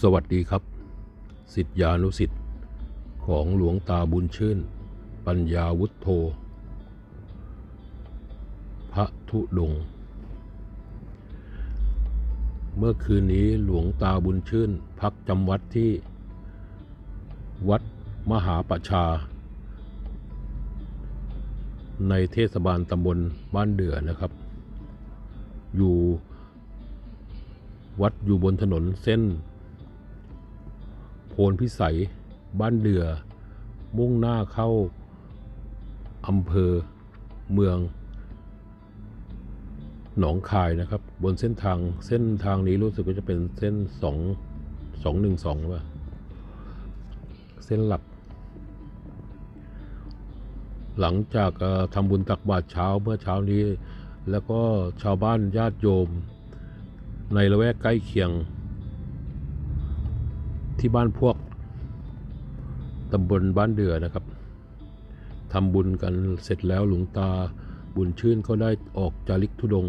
สวัสดีครับ สิทธิานุสิทธิ์ของหลวงตาบุญชื่น ปัญญาวุฒโธพระธุดง เมื่อคืนนี้หลวงตาบุญชื่น พักจำวัดที่ วัดมหาประชา ในเทศบาลตำบลบ้านเดือนะครับ อยู่วัดอยู่บนถนนเส้น นพิสัย บ้านเดือ มุ่งหน้าเข้าอำเภอเมือง หนองคายนะครับ บนเส้นทางเส้นทางนี้รู้สึกว่าจะเป็นเส้นสองสองหนึ่งสองว่าเส้นหลัก หลังจากทำบุญตักบาตรเช้าเมื่อเช้านี้ แล้วก็ชาวบ้านญาติโยม ในละแวกใกล้เคียง ที่บ้านพวกตำบลบ้านเดือนะครับทำบุญกันเสร็จแล้วหลวงตาบุญชื่นก็ได้ออกจาริกธุดง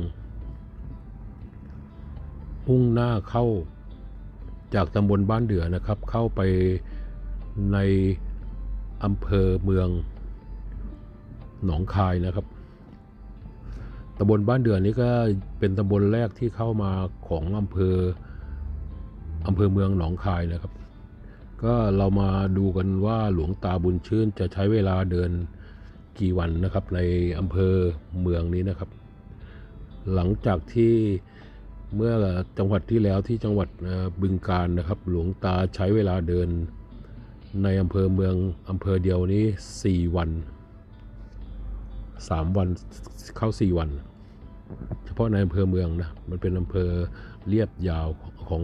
มุ่งหน้าเข้าจากตำบลบ้านเดือนะครับ เข้าไปในอำเภอเมืองหนองคายนะครับตำบลบ้านเดือนนี้ก็เป็นตำบลแรกที่เข้ามาของอำเภอ อำเภอเมืองหนองคายนะครับ ก็เรามาดูกันว่าหลวงตาบุญชื่นจะใช้เวลาเดินกี่วันนะครับ ในอำเภอเมืองนี้นะครับ หลังจากที่เมื่อจังหวัดที่แล้วที่จังหวัดบึงการนะครับ หลวงตาใช้เวลาเดินในอำเภอเมืองอำเภอเดียวนี้ 4 วันสามวันเข้าสี่วัน เฉพาะในอำเภอเมืองนะมันเป็นอำเภอเรียบยาวของ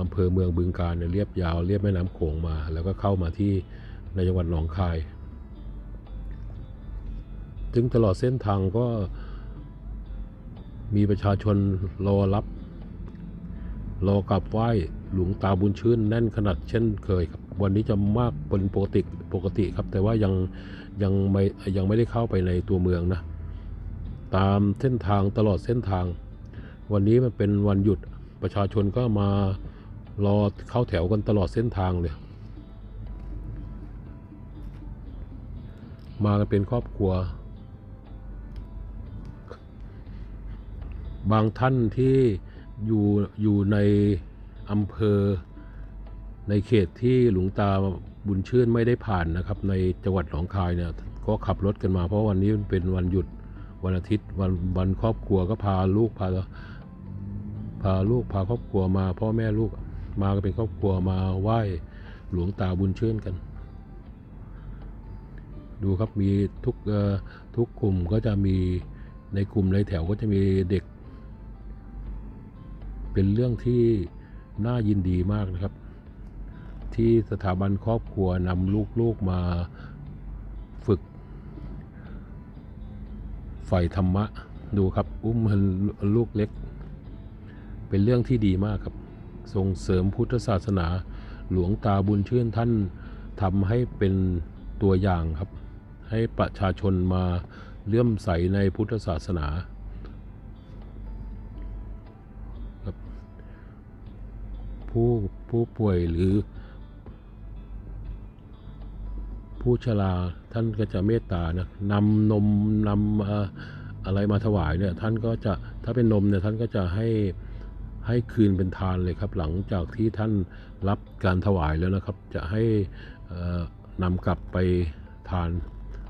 อำเภอเมืองบึงการเนี่ยเรียบยาวเรียบแม่น้ำโขงมา แล้วก็เข้ามาที่ในจังหวัดหนองคายถึงตลอดเส้นทางก็มีประชาชนรอรับ รอกราบไหว้หลวงตาบุญชื่นแน่นขนาดเช่นเคยครับ วันนี้จะมากเป็นปกติปกติครับ แต่ว่ายังยังไม่ยังไม่ได้เข้าไปในตัวเมืองนะ ตามเส้นทางตลอดเส้นทาง วันนี้มันเป็นวันหยุดประชาชนก็มา รอเข้าแถวกันตลอดเส้นทางเลย มากันเป็นครอบครัว บางท่านที่อยู่อยู่ในอำเภอ ในเขตที่หลวงตาบุญชื่นไม่ได้ผ่านนะครับ ในจังหวัดหนองคายเนี่ยก็ขับรถกันมาเพราะวันนี้มันเป็นวันหยุดวันอาทิตย์วันวันครอบครัวก็พาลูกพาพาลูกพาครอบครัวมาพ่อแม่ลูก มากันเป็นครอบครัวมาไหว้หลวงตาบุญชื่นกัน ดูครับมีทุกทุกกลุ่มก็จะมีในกลุ่มในแถวก็จะมีเด็ก เป็นเรื่องที่น่ายินดีมากนะครับ ที่สถาบันครอบครัวนำลูกๆมาฝึกใฝ่ธรรมะ ดูครับ อุ้มลูกเล็ก เป็นเรื่องที่ดีมากครับ ส่งเสริมพุทธศาสนา หลวงตาบุญชื่นท่านทำให้เป็นตัวอย่างครับ ให้ประชาชนมาเลื่อมใสในพุทธศาสนาผู้ผู้ป่วยหรือ ผู้ชราท่านก็จะเมตตานะนำนมนำอะไรมาถวายเนี่ยท่านก็จะถ้าเป็นนมเนี่ยท่านก็จะให้ ให้คืนเป็นทานเลยครับ หลังจากที่ท่านรับการถวายแล้วนะครับ จะให้นำกลับไปทาน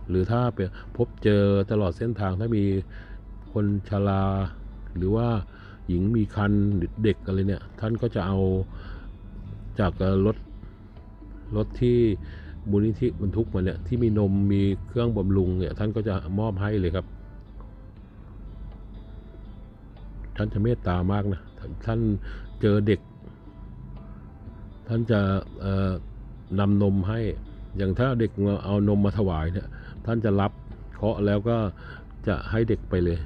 หรือถ้าไปพบเจอตลอดเส้นทางถ้ามีคนชราหรือว่าหญิงมีคันหรือเด็กอะไรเนี่ย ท่านก็จะเอาจากรถรถที่มูลนิธิบรรทุกมาเนี่ยที่มีนมมีเครื่องบำรุงเนี่ยท่านก็จะมอบให้เลยครับ ท่านจะเมตตามากนะ ท่านเจอเด็ก ท่านจะนำนมให้ อย่างถ้าเด็กเอานมมาถวายเนี่ยท่านจะรับเคาะแล้วก็จะให้เด็กไปเลย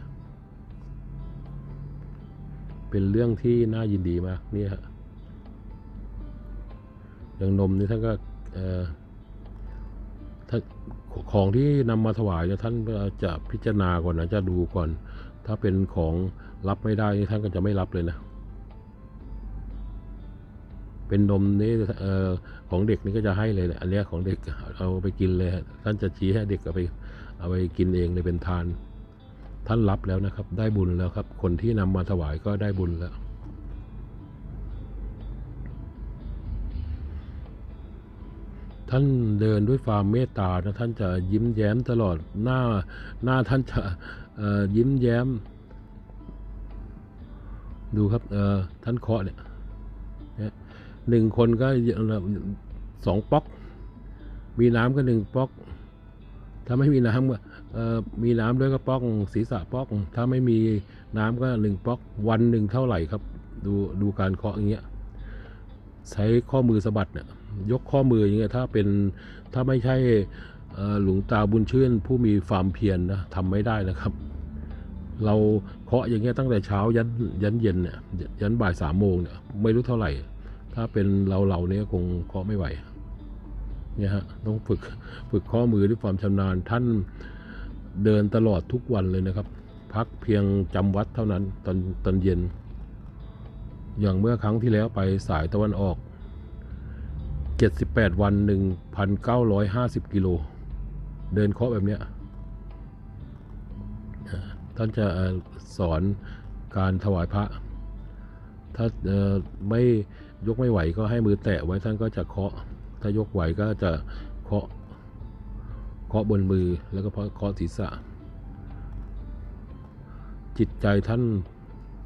เป็นเรื่องที่น่ายินดีมากนี่ฮะอย่างนมนี่ท่านก็ถ้าของที่นำมาถวายเนี่ยท่านจะพิจารณาก่อนนะจะดูก่อน ถ้าเป็นของรับไม่ได้นี่ท่านก็จะไม่รับเลยนะ เป็นนมนี่เอ่อของเด็กนี่ก็จะให้เลยแหละอันเนี้ของเด็กเอาไปกินเลยท่านจะชี้ให้เด็กเอาไปเอาไปกินเองเลยเป็นทาน ท่านรับแล้วนะครับ ได้บุญแล้วครับ คนที่นำมาถวายก็ได้บุญแล้วท่านเดินด้วยความเมตตานะท่านจะยิ้มแย้มตลอดหน้าหน้าท่านจะยิ้มแย้ม ดูครับท่านเคาะเนี่ย หนึ่งคนก็สองป๊อก มีน้ำก็หนึ่งป๊อก ถ้าไม่มีน้ำก็มีน้ำด้วยก็ป๊อกศีรษะป๊อก ถ้าไม่มีน้ำก็หนึ่งป๊อก วันหนึ่งเท่าไหร่ครับ ดูดูการเคาะอย่างเงี้ย ใช้ข้อมือสะบัดเนี่ยยกข้อมืออย่างเงี้ยถ้าเป็นถ้าไม่ใช่หลวงตาบุญชื่น ผู้มีความเพียรนะทำไม่ได้นะครับ เราเคาะอย่างเงี้ยตั้งแต่เช้ายันยันเย็นเนี่ยยันบ่ายสามโมงเนี่ยไม่รู้เท่าไหร่ ถ้าเป็นเราเราๆเนี่ยคงเคาะไม่ไหวเนี่ยฮะต้องฝึกฝึกข้อมือด้วยความชำนาญท่านเดินตลอดทุกวันเลยนะครับ พักเพียงจำวัดเท่านั้นตอนตอนเย็น อย่างเมื่อครั้งที่แล้วไปสายตะวันออก 78 วัน 1,950 กิโล เดินเคาะแบบเนี้ยท่านจะสอนการถวายพระ ถ้าไม่ ยกไม่ไหวก็ให้มือแตะไว้ท่านก็จะเคาะ ถ้ายกไหวก็จะเคาะ เคาะบนมือแล้วก็เคาะศีรษะ จิตใจท่าน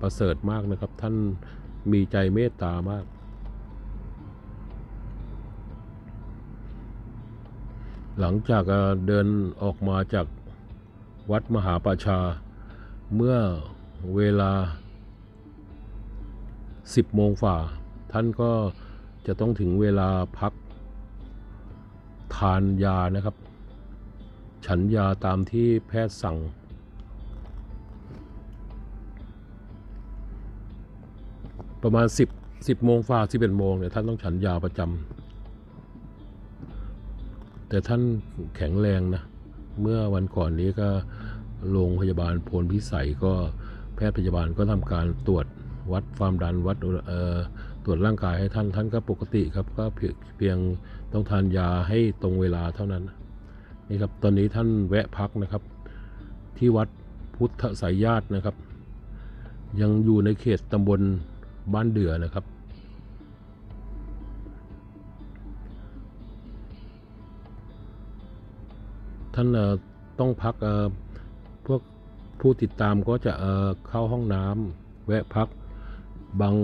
ประเสริฐมากนะครับ ท่านมีใจเมตตามาก หลังจากเดินออกมาจากวัดมหาประชา เมื่อเวลา 10โมงฝ่า ท่านก็จะต้องถึงเวลาพักทานยานะครับ ฉันยาตามที่แพทย์สั่ง ประมาณ 10 10โมงฝ่า11โมงเนี่ยท่านต้องฉันยาประจำแต่ท่านแข็งแรงนะ เมื่อวันก่อนนี้ก็โรงพยาบาลโพลพิสัยก็แพทย์พยาบาลก็ทำการตรวจวัดความดันวัดเอ่อ ตรวจร่างกายให้ท่านท่านก็ปกติครับก็เพียงยงต้องทานยาให้ตรงเวลาเท่านั้นนี่ครับตอนนี้ท่านแวะพักนะครับ ที่วัดพุทธสายญาตินะครับ ยังอยู่ในเขตตำบลบ้านเดือนะครับท่านต้องพักพวกผู้ติดตามก็จะเข้าห้องน้ำแวะพักบาง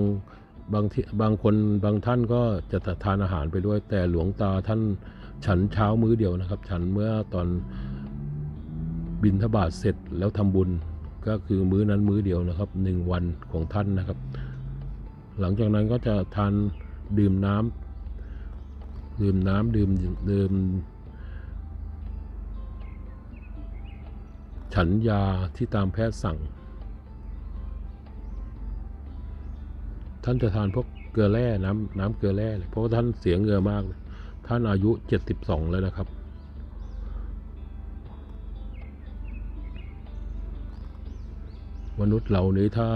บางที่บางคนบางท่านก็จะทานอาหารไปด้วย แต่หลวงตาท่านฉันเช้ามื้อเดียวนะครับ ฉันเมื่อตอนบินทบาทเสร็จแล้วทำบุญก็คือมื้อนั้นมื้อเดียวนะครับหนึ่งวันของท่านนะครับ หลังจากนั้นก็จะทานดื่มน้ำดื่มน้ำดื่มดื่มฉันยาที่ตามแพทย์สั่ง ท่านจะทานพวกเกลือแร่น้ำน้ำเกลือแร่เลยเพราะว่าท่านเสียเงือมากเลยท่านอายุเจ็ดสิบสองแล้วนะครับ มนุษย์เรานี้ถ้า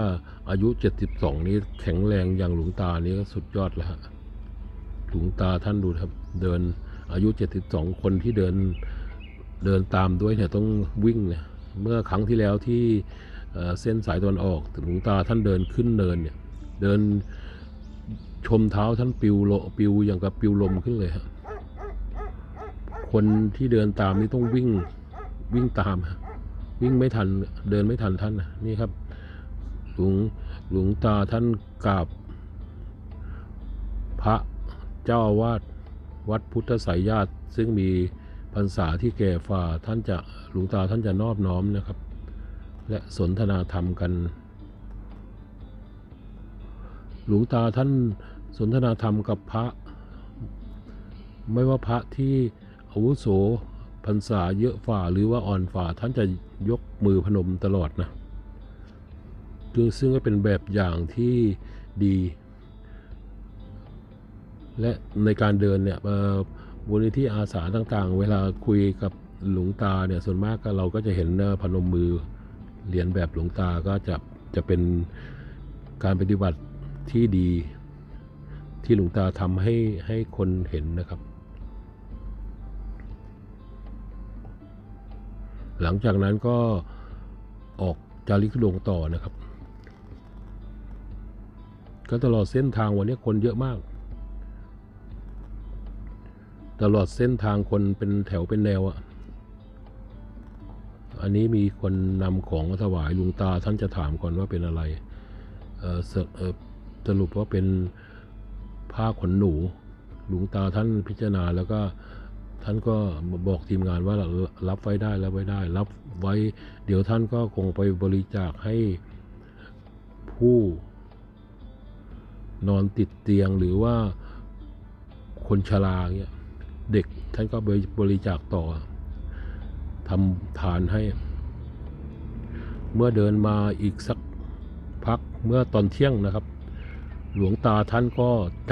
อายุเจ็ดสิบสองนี้แข็งแรงอย่างหลวงตานี้ก็สุดยอดแล้วฮะหลวงตาท่านดูครับ เดินอายุเจ็ดสิบสองคนที่เดินเดินตามด้วยเนี่ยต้องวิ่งเนี่ยเมื่อครั้งที่แล้วที่เส้นสายตะวันออกหลวงตาท่านเดินขึ้นเนินเนี่ย เดินชมเท้าท่านปิวโลปิวอย่างกับปิวลมขึ้นเลยฮะคนที่เดินตามนี่ต้องวิ่งวิ่งตามฮะวิ่งไม่ทันเดินไม่ทันท่านนะนี่ครับ หลวงหลวงตาท่านกราบ พระเจ้าอาวาสวัดพุทธสายญาติ ซึ่งมีพรรษาที่แก่ฝ่าท่านจะหลวงตาท่านจะนอบน้อมนะครับ และสนทนาธรรมกัน หลวงตาท่านสนทนาธรรมกับพระ ไม่ว่าพระที่อาวุโสพรรษาเยอะฝ่าหรือว่าอ่อนฝ่าท่านจะยกมือพนมตลอดนะซึ่งซึ่งก็เป็นแบบอย่างที่ดี และในการเดินเนี่ยเอ่อมูลนิธิอาสาต่างๆ เวลาคุยกับหลวงตาเนี่ยส่วนมากก็เราก็จะเห็นเอ่อพนมมือเรียนแบบหลวงตาก็จะจะเป็นการปฏิบัติ ที่ดี ที่หลวงตาทำให้ให้คนเห็นนะครับ หลังจากนั้นก็ออกจาริกทุดงต่อนะครับ ก็ตลอดเส้นทางวันนี้คนเยอะมาก ตลอดเส้นทางคนเป็นแถวเป็นแนวอะอันนี้มีคนนำของมาถวายลุงตาท่านจะถามก่อนว่าเป็นอะไร เออเออ สรุปว่าเป็นผ้าขนหนู หลวงตาท่านพิจารณาแล้วก็ท่านก็บอกทีมงานว่ารับไว้ได้รับไว้ได้ รับไว้ เดี๋ยวท่านก็คงไปบริจาคให้ผู้นอนติดเตียงหรือว่าคนชราเงี้ยเด็กท่านก็ไปบริจาคต่อทำทานให้ เมื่อเดินมาอีกสักพักเมื่อตอนเที่ยงนะครับ หลวงตาท่านก็จ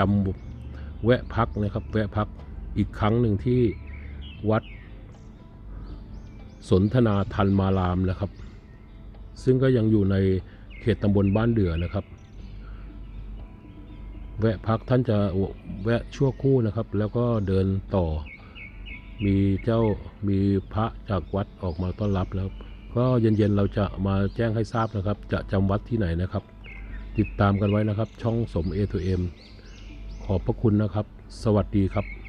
ำแวะพักนะครับ แวะพักอีกครั้งหนึ่งที่วัด สนทนาทันมารามนะครับ ซึ่งก็ยังอยู่ในเขตตำบลบ้านเดือนะครับ แวะพักท่านจะแวะชั่วคู่นะครับ แล้วก็เดินต่อ มีเจ้ามีพระจากวัดออกมาต้อนรับแล้วก็เย็นๆเราจะมาแจ้งให้ทราบนะครับ จะจำวัดที่ไหนนะครับ ติดตามกันไว้นะครับ ช่องสม A to M ขอบพระคุณนะครับ สวัสดีครับ